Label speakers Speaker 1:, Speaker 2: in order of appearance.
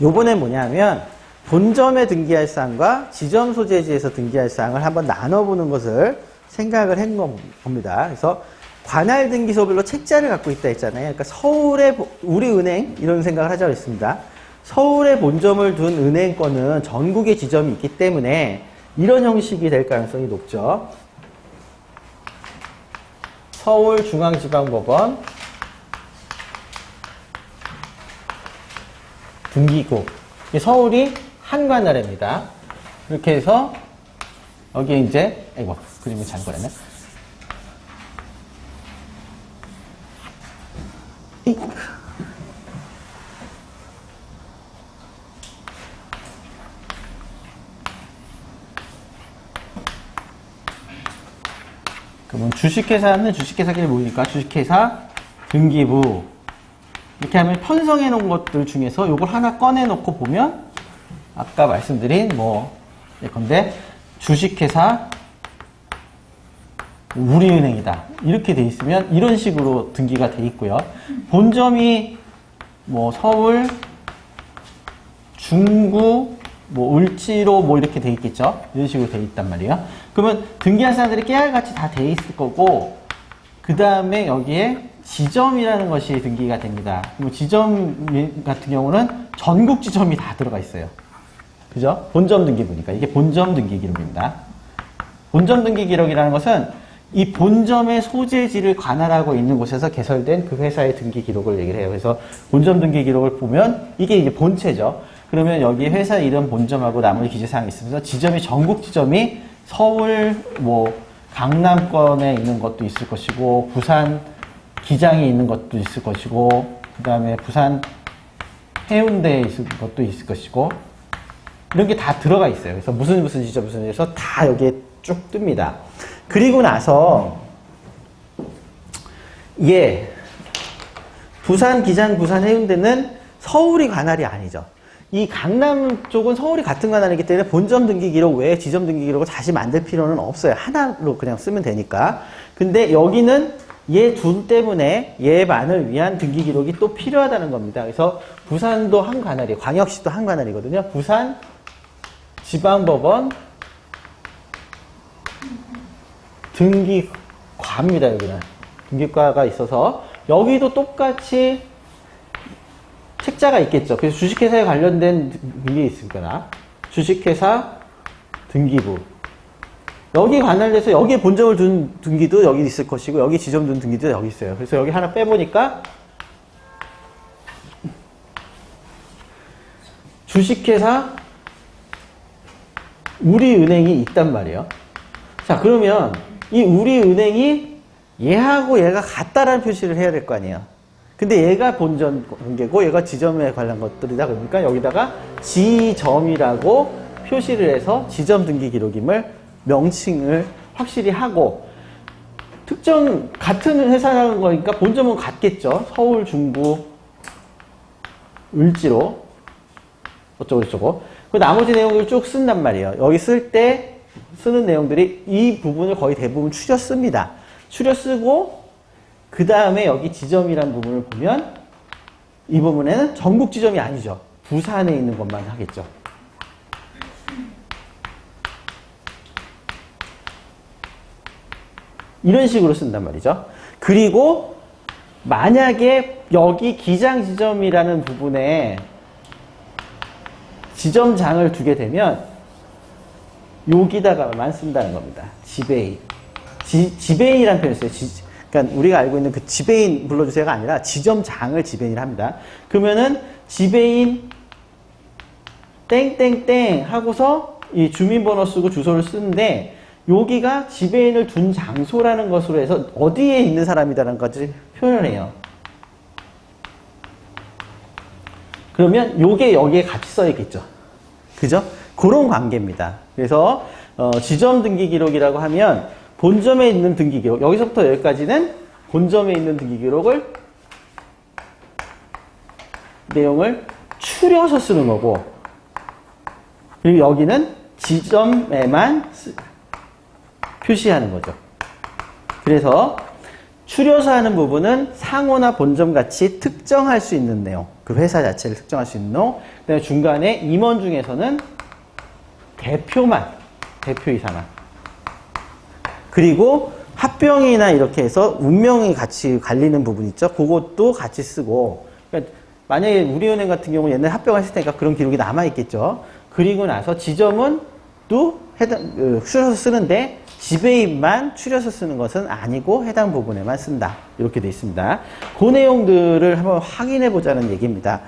Speaker 1: 요번엔 뭐냐면 본점에 등기할 사항과 지점 소재지에서 등기할 사항을 한번 나눠보는 것을 생각을 한 겁니다. 그래서 관할 등기소별로 책자를 갖고 있다 했잖아요. 그러니까 서울의 보- 우리은행 이런 생각을 하자고 했습니다. 서울에 본점을 둔 은행권은 전국에 지점이 있기 때문에 이런 형식이 될 가능성이 높죠. 서울중앙지방법원 이 서울이 한관할입니다. 이렇게 해서 여기 이제 아이고 그림을 잘못 그렸네. 이. 그러면 주식회사는 주식회사끼리 모이니까 주식회사 등기부 이렇게 하면 편성해 놓은 것들 중에서 이걸 하나 꺼내 놓고 보면 아까 말씀드린 뭐 예컨대 주식회사 우리은행이다. 이렇게 돼 있으면 이런 식으로 등기가 돼 있고요. 본점이 뭐 서울 중구 뭐 을지로 뭐 이렇게 돼 있겠죠? 이런 식으로 돼 있단 말이에요. 그러면 등기한 사람들이 깨알같이 다 돼 있을 거고 그 다음에 여기에 지점이라는 것이 등기가 됩니다. 뭐 지점 같은 경우는 전국 지점이 다 들어가 있어요. 그죠? 본점 등기 보니까 이게 본점 등기 기록입니다. 본점 등기 기록이라는 것은 이 본점의 소재지를 관할하고 있는 곳에서 개설된 그 회사의 등기 기록을 얘기를 해요. 그래서 본점 등기 기록을 보면 이게 이제 본체죠. 그러면 여기 회사 이름 본점하고 나머지 기재사항이 있으면서 지점이 전국 지점이 서울 뭐 강남권에 있는 것도 있을 것이고 부산 기장이 있는 것도 있을 것이고 그 다음에 부산 해운대에 있을 것도 있을 것이고 이런 게 다 들어가 있어요. 그래서 무슨 무슨 지점 무슨 해서 다 여기에 쭉 뜹니다. 그리고 나서 예 부산 기장 부산 해운대는 서울이 관할이 아니죠. 이 강남 쪽은 서울이 같은 관할이기 때문에 본점 등기 기록 외에 지점 등기 기록을 다시 만들 필요는 없어요. 하나로 그냥 쓰면 되니까. 근데 여기는 얘 둘 때문에 얘만을 위한 등기 기록이 또 필요하다는 겁니다. 그래서 부산도 한 관할이, 광역시도 한 관할이거든요. 부산 지방법원 등기과입니다. 여기는 등기과가 있어서 여기도 똑같이 책자가 있겠죠. 그래서 주식회사에 관련된 이게 있을 거나 주식회사 등기부 여기 관련돼서 여기에 본점을 둔 등기도 여기 있을 것이고 여기 지점 둔 등기도 여기 있어요. 그래서 여기 하나 빼보니까 주식회사 우리은행이 있단 말이에요. 자 그러면 이 우리은행이 얘하고 얘가 같다라는 표시를 해야 될 거 아니에요. 근데 얘가 본전 관계고 얘가 지점에 관련 것들이다 보니까 여기다가 지점이라고 표시를 해서 지점 등기 기록임을 명칭을 확실히 하고 특정 같은 회사라는 거니까 본점은 같겠죠. 서울, 중구, 을지로 어쩌고 저쩌고 그 나머지 내용을 쭉 쓴단 말이에요. 여기 쓸 때 쓰는 내용들이 이 부분을 거의 대부분 추려 씁니다. 추려 쓰고 그 다음에 여기 지점이라는 부분을 보면 이 부분에는 전국 지점이 아니죠. 부산에 있는 것만 하겠죠. 이런 식으로 쓴단 말이죠. 그리고 만약에 여기 기장 지점이라는 부분에 지점장을 두게 되면 여기다가만 쓴다는 겁니다. 지배인. 지, 지배인이라는 표현을 써요. 지, 그러니까 우리가 알고 있는 그 지배인 불러주세요가 아니라 지점장을 지배인을 합니다. 그러면은 지배인 땡땡땡 하고서 이 주민번호 쓰고 주소를 쓰는데 여기가 지배인을 둔 장소라는 것으로 해서 어디에 있는 사람이다라는 것을 표현을 해요. 그러면 요게 여기에 같이 써 있겠죠. 그죠? 그런 관계입니다. 그래서 어, 지점 등기 기록이라고 하면 본점에 있는 등기 기록 여기서부터 여기까지는 본점에 있는 등기 기록을 내용을 추려서 쓰는 거고 그리고 여기는 지점에만 쓰- 표시하는 거죠. 그래서 추려서 하는 부분은 상호나 본점 같이 특정할 수 있는 내용 그그 회사 자체를 특정할 수 있는 놈. 그다음에 중간에 임원 중에서는 대표만, 대표 이사만. 그리고 합병이나 이렇게 해서 운명이 같이 갈리는 부분 있죠. 그것도 같이 쓰고. 그러니까 만약에 우리은행 같은 경우 옛날에 합병했을 테니까 그런 기록이 남아 있겠죠. 그리고 나서 지점은 또 해당 어, 추려서 쓰는데 지배인만 추려서 쓰는 것은 아니고 해당 부분에만 쓴다. 이렇게 돼 있습니다. 그 내용들을 한번 확인해 보자는 얘기입니다.